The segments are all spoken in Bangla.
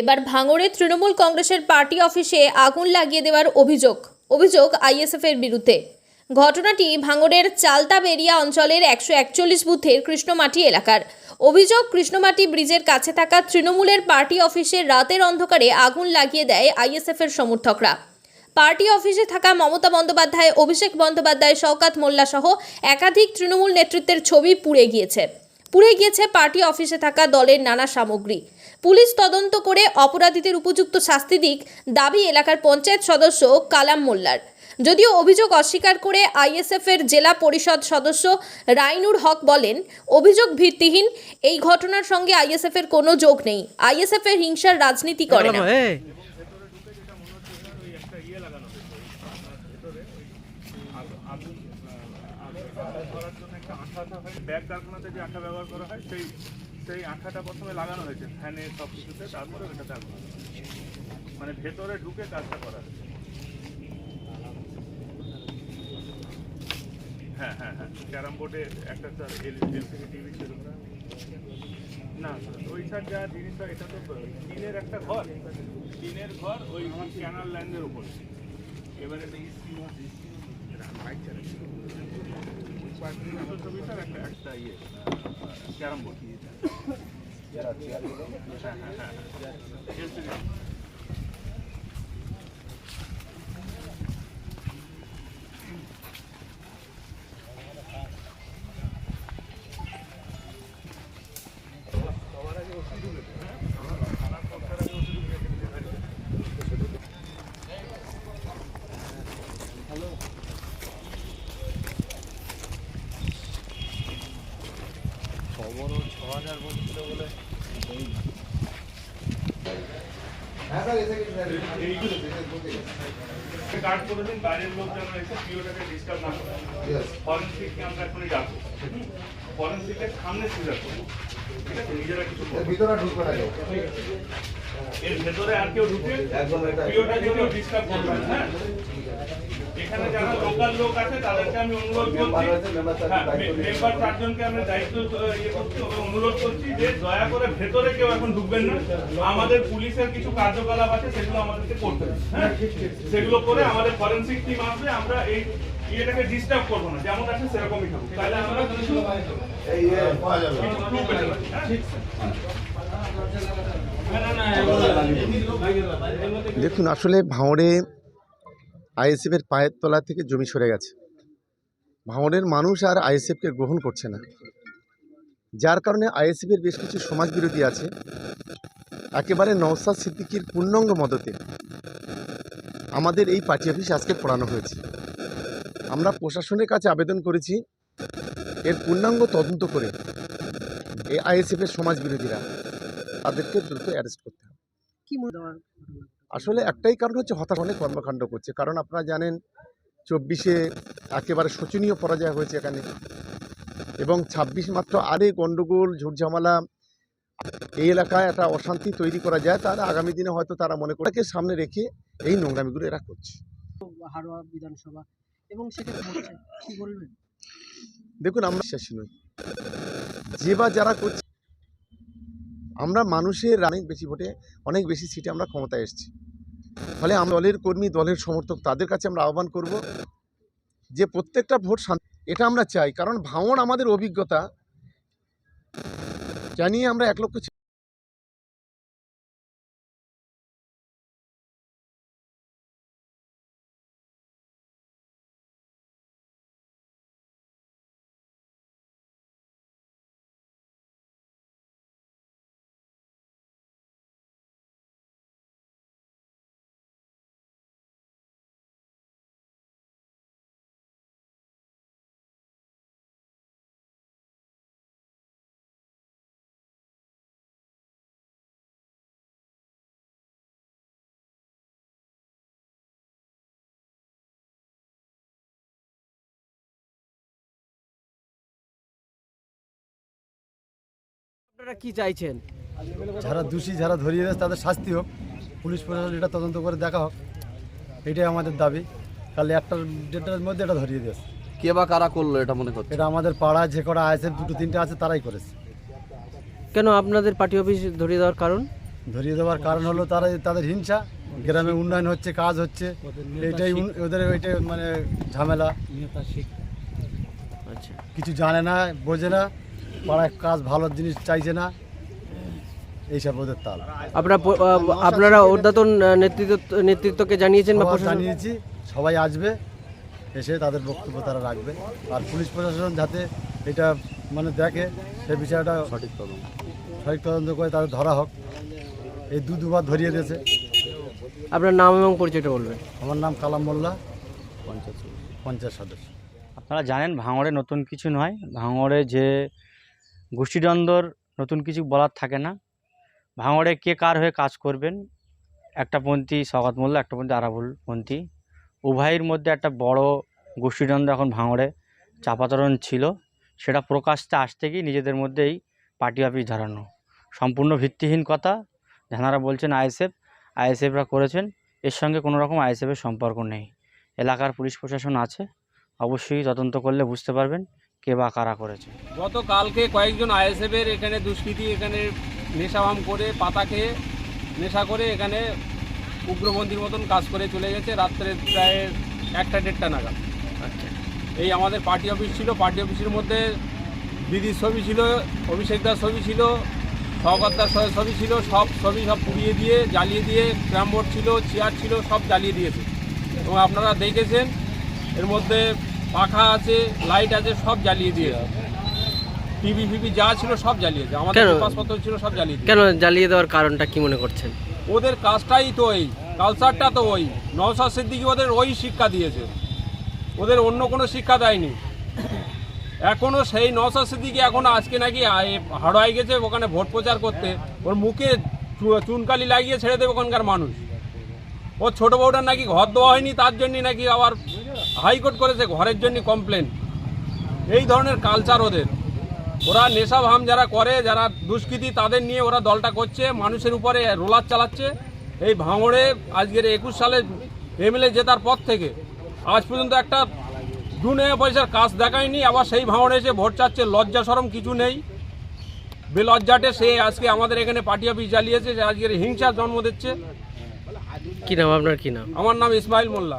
এবার ভাঙড়ে তৃণমূল কংগ্রেসের পার্টি অফিসে আগুন লাগিয়ে দেওয়ার অভিযোগ অভিযোগ আইএসএফ এর বিরুদ্ধে। ঘটনাটি ভাঙড়ের চালতাবেরিয়া অঞ্চলের একশো একচল্লিশ বুথের কৃষ্ণমাটি এলাকার। অভিযোগ, কৃষ্ণমাটি ব্রিজের কাছে থাকা তৃণমূলের পার্টি অফিসে রাতের অন্ধকারে আগুন লাগিয়ে দেয় আইএসএফ এর সমর্থকরা। পার্টি অফিসে থাকা মমতা বন্দ্যোপাধ্যায়, অভিষেক বন্দ্যোপাধ্যায়, শওকাত মোল্লা সহ একাধিক তৃণমূল নেতৃত্বের ছবি পুড়ে গিয়েছে। পুড়ে গিয়েছে পার্টি অফিসে থাকা দলের নানা সামগ্রী। পুলিশ তদন্ত করে অপরাধীদের উপযুক্ত শাস্তি দিক দাবি এলাকার পঞ্চায়েত সদস্য কালাম মোল্লার যদিও অভিযোগ অস্বীকার করে আইএসএফ এর জেলা পরিষদ সদস্য রাইনুর হক বলেন অভিযোগ ভিত্তিহীন এই ঘটনার সঙ্গে আইএসএফ এর কোনো যোগ নেই আইএসএফ এর হিংসার রাজনীতি করে না হয় ব্যাগ কারখানাতে যে আঠা ব্যবহার করা হয় সেই সেই আঠাটা প্রথমে লাগানো হয়েছে, ফ্যানে সব কিছুতে, তারপরে ওটাতে আগুন মানে ভেতরে ঢুকে কাজটা করা হয়েছে। হ্যাঁ হ্যাঁ হ্যাঁ ক্যারাম বোর্ডে একটা স্যার এলসিডি টিভি ছিল। না, ওই স্যার যা জিনিসটা, এটা তো টিনের একটা ঘর। টিনের ঘর ওই ক্যানাল ল্যান্ডের উপরে। এবারে দুটো ছবি স্যার একটা একটা ইয়ে ক্যারাম বোর্ড হ্যাঁ হ্যাঁ হ্যাঁ LCD কার্ড করে দিন বাইরের লোক যেন এসে পিওটাকে ডিস্টার্ব না করে ফরেন্সিককে আমরা এখনই ডাকবো। ফরেন্সিকের সামনে সিজার করব ঠিক আছে? নিজেরা কিছু ভিতরে ঢুকবে না এর ভেতরে আর কেউ ঢুকে একদম পিওটা কেউ ডিস্টার্ব করবে না এখানে যারা লোকাল লোক আছে তাদেরকে আমি অনুরোধ করছি। মেম্বার হ্যাঁ, দায়িত্ব চারজনকে আমি দায়িত্ব আহ, ইয়ে অনুরোধ করছি যে দয়া করে ভেতরে কেউ এখন ঢুকবেন না। আমাদের পুলিশের কিছু কার্যকলাপ আছে সেগুলো আমাদেরকে করতে হ্যাঁ? সেগুলো করে আমাদের ফরেন্সিক টিম আসবে আমরা এই ইয়েটাকে ডিস্টার্ব করব না। যেমন আছে সেরকমই থাকব তাহলে আমরা কিছু এই এ পাওয়া যাবে। কিছু clue পেতে পারি, হ্যাঁ? দেখুন আসলে ভাঁড়ে আইএসএফের পায়ের তলা থেকে জমি সরে গেছে। ভাঙনের মানুষ আর আইএসএফকে গ্রহণ করছে না। যার কারণে আইএসএফের বেশ কিছু সমাজ বিরোধী আছে। একেবারে নওসাদ সিদ্দিকির পূর্ণাঙ্গ মদতে আমাদের এই পার্টি অফিস আজকে পড়ানো হয়েছে। আমরা প্রশাসনের কাছে আবেদন করেছি এর পূর্ণাঙ্গ তদন্ত করে এই আইএসএফের সমাজ বিরোধীরা তাদেরকে দ্রুত অ্যারেস্ট করতে হবে। কি মনে আসলে একটাই কারণ হচ্ছে হতাশ অনেক কর্মকাণ্ড করছে। কারণ আপনারা জানেন চব্বিশে একেবারে শোচনীয় পরাজয় হয়েছে এখানে। এবং ছাব্বিশ মাত্র আরে গণ্ডগোল ঝুটঝামালা এই এলাকায় একটা অশান্তি তৈরি করা যায় তাহলে আগামী দিনে হয়তো তারা মনে করে সামনে রেখে এই নোংরামিগুলো এরা করছে। হারোয়া বিধানসভা এবং সেটা কি বলবেন? দেখুন আমরা বিশ্বাসী নই। যে বা যারা করছে আমরা মানুষের অনেক বেশি ভোটে অনেক বেশি সিটে আমরা ক্ষমতায় এসেছি। ফলে আমরা দলের কর্মী, দলের সমর্থক তাদের কাছে আমরা আহ্বান করব যে প্রত্যেকটা ভোট শান্তি, এটা আমরা চাই। কারণ ভাঙন আমাদের অভিজ্ঞতা। জানিয়ে আমরা এক লক্ষ আপনারা কি চাইছেন? যারা দোষী যারা ধরিয়ে দেয় তাদের শাস্তি হোক। পুলিশ প্রশাসন এটা তদন্ত করে দেখা হোক। এটাই আমাদের দাবি। কাল একটা ডেটার মধ্যে এটা ধরিয়ে দিয়েছে। কে বা কারা করল এটা মনে করছে এটা আমাদের পাড়ায় যে কটা আছে দুটো তিনটে আছে তারাই করেছে। কেন আপনাদের পার্টি অফিস ধরিয়ে দেওয়ার কারণ? ধরিয়ে দেওয়ার কারণ হলো তারা তাদের হিংসা। গ্রামে উন্নয়ন হচ্ছে কাজ হচ্ছে। এটাই উন- ওদের ওইটাই মানে ঝামেলা। আচ্ছা। কিছু জানে না বোঝে না। পাড়ায় কাজ ভালো জিনিস চাইছে না এইসব ওদের তাল। আপনারা আপনারা আহ, নেতৃত্ব নেতৃত্বকে জানিয়েছেন বা জানিয়েছি সবাই আসবে এসে তাদের বক্তব্য তারা রাখবে। আর পুলিশ প্রশাসন যাতে এটা মানে দেখে সে বিষয়টা সঠিক তদন্ত। সঠিক তদন্ত করে তাদের ধরা হোক। এই দু দুবার ধরিয়ে দিয়েছে। আপনার নাম এবং পরিচয়টা বলবেন। আমার নাম কালাম মোল্লা পঞ্চায়েত সমিতি। পঞ্চায়েত সদস্য। আপনারা জানেন ভাঙড়ে নতুন কিছু নয়। ভাঙড়ে যে গোষ্ঠীদ্বন্দ্বর নতুন কিছু বলার থাকে না। ভাঙড়ে কে কার হয়ে কাজ করবেন? একটা পন্থী সগত মোল্লা একটা পন্থী আরাবুল পন্থী। উভয়ের মধ্যে একটা বড় গোষ্ঠীদ্বন্দ্ব এখন ভাঙড়ে চাপাতরণ ছিল। সেটা প্রকাশতে আসতে গিয়ে নিজেদের মধ্যেই পার্টি অফিস ধরানো। সম্পূর্ণ ভিত্তিহীন কথা। যারা বলছেন, আইএসএফ, আইএসএফরা করেছেন। এর সঙ্গে কোনো রকম আইএসএফের সম্পর্ক নেই। এলাকার পুলিশ প্রশাসন আছে। অবশ্যই তদন্ত করলে বুঝতে পারবেন। কে বা কারা করেছে? গতকালকে কয়েকজন আইএসএফের এখানে দুষ্কৃতী এখানে নেশাবাম করে পাতা খেয়ে নেশা করে এখানে উগ্রপন্থীর মতন কাজ করে চলে গেছে রাত্রে প্রায় একটা দেড়টা নাগাদ। আচ্ছা। এই আমাদের পার্টি অফিস ছিল পার্টি অফিসের মধ্যে দিদির ছবি ছিল অভিষেক দার ছবি ছিল সহকর্তার ছবি ছিল সব ছবি সব পুড়িয়ে দিয়ে জ্বালিয়ে দিয়ে ক্র্যাম বোর্ড ছিল চেয়ার ছিল সব জ্বালিয়ে দিয়েছে। এবং আপনারা দেখেছেন এর মধ্যে পাখা আছে লাইট আছে সব জ্বালিয়ে দিয়েছে টিভি ফিভি যা ছিল সব জ্বালিয়েছে আমাদের কেন? পেপারপত্র ছিল সব জ্বালিয়ে দিয়েছে কেন জ্বালিয়ে দেওয়ার কারণটা কি মনে করছেন? ওদের কাজটাই তো ওই। কালচারটা তো ওই। নওসাদ সিদ্দিকি ওদের ওই শিক্ষা দিয়েছে। ওদের অন্য কোনো শিক্ষা দেয়নি। এখনও সেই নওসাদ সিদ্দিকি এখন আজকে নাকি আ- হাওড়ায় গেছে ওখানে ভোট প্রচার করতে। ওর মুখে চু- চুনকালি লাগিয়ে ছেড়ে দেবে ওখানকার মানুষ। ওর ছোটো বউটার নাকি ঘর দেওয়া হয়নি তার জন্য নাকি আবার হাইকোর্ট করেছে ঘরের জন্য কমপ্লেন এই ধরনের কালচার ওদের। ওরা নেশা ভাম যারা করে যারা দুষ্কৃতী তাদের নিয়ে ওরা দলটা করছে মানুষের উপরে রোলার চালাচ্ছে। এই ভাঙড়ে আজকের একুশ সালে এমএলএ জেতার পর থেকে আজ পর্যন্ত একটা দুনে পয়সার কাজ দেখায়নি আবার সেই ভাঙড়ে এসে ভোট চাচ্ছে লজ্জা সরম কিছু নেই। বেলজ্জাটে সে আজকে আমাদের এখানে পার্টি অফিস জ্বালিয়েছে আজকের হিংসার জন্ম দিচ্ছে। কি নাম আপনার? কি নাম? আমার নাম Ismail Molla.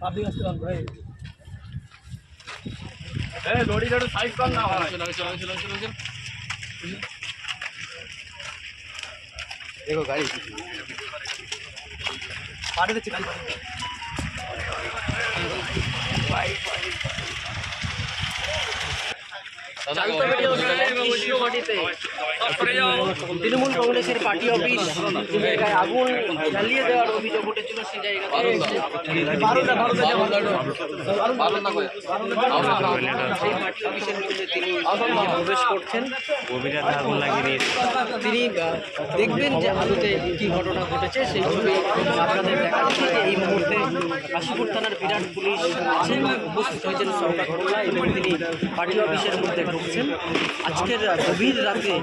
পাবলিক আসতে পারব ভাই। লড়ি লড়ি সাইজ কর না ভাই। পাঠিয়ে দিচ্ছি তৃণমূল কংগ্রেসের পার্টি অফিস জায়গায় আগুন জ্বালিয়ে দেওয়ার অভিযোগ উঠেছিল মধ্যে তিনি প্রবেশ করছেন তিনি দেখবেন যে আলোতে কি ঘটনা ঘটেছে সেই ছবি আপনাদের দেখাচ্ছি যে এই মুহূর্তে কাশীপুর থানার বিরাট পুলিশ আছেন উপস্থিত হয়েছেন সরকার এবং তিনি পার্টি অফিসের মধ্যে ঢুকছেন আজকের গভীর রাতে